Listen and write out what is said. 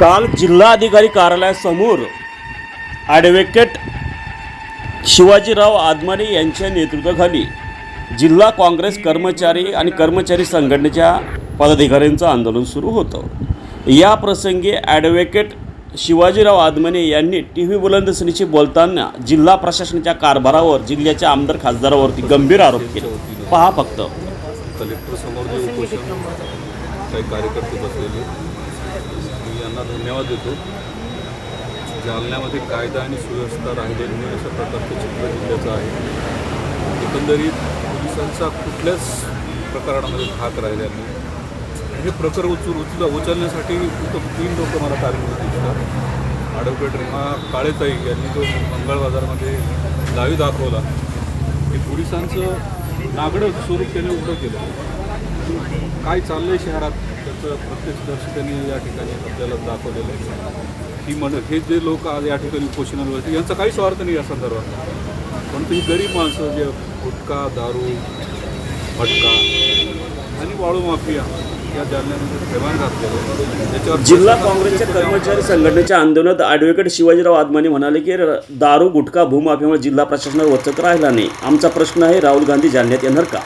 काल जिल्हाधिकारी कार्यालयासमोर ॲडव्होकेट शिवाजीराव आदमाने यांच्या नेतृत्वाखाली जिल्हा काँग्रेस कर्मचारी आणि कर्मचारी संघटनेच्या पदाधिकाऱ्यांचं आंदोलन सुरू होतं. या प्रसंगी ॲडव्होकेट शिवाजीराव आदमाने यांनी टी व्ही बुलंदसनीशी बोलताना जिल्हा प्रशासनाच्या कारभारावर जिल्ह्याच्या आमदार खासदारावरती गंभीर आरोप केले. पहा फक्त. कलेक्टर समोर जे उपोषण काही कार्यकर्ते बसलेले. त्यांना धन्यवाद देतो. जालन्यामध्ये कायदा आणि सुव्यवस्था राहिलेली नाही अशा प्रकारचं चित्र जिल्ह्याचं आहे. एकंदरीत पोलिसांचा कुठल्याच प्रकरणामध्ये धाक राहिलेला नाही. हे प्रकरण उचल उचल उचलण्यासाठी उत्तम तीन लोक मला कार्यक्रम दिसतात. ॲडव्होकेट रेमा काळेताई यांनी जो मंगळ बाजारमध्ये दावी दाखवला हे पोलिसांचं नागडं स्वरूप त्याने उघडं केलं. काय चाललंय शहरात? प्रत्यक्षदर्शी त्यांनी या ठिकाणी आपल्याला दाखवलेलं आहे. ही म्हण हे जे लोक आज या ठिकाणी उपोषणाला होते यांचा काही स्वार्थ नाही या संदर्भात. परंतु ही गरीब माणसं जे गुटखा दारू मटका आणि वाळू माफिया या जालन्यामध्ये जिल्हा काँग्रेसच्या कर्मचारी संघटनेच्या आंदोलनात ॲडव्होकेट शिवाजीराव आदमानी म्हणाले की दारू गुटखा भूमाफियामुळे जिल्हा प्रशासनावर वचक राहिला नाही. आमचा प्रश्न आहे राहुल गांधी जालन्यात येणार का?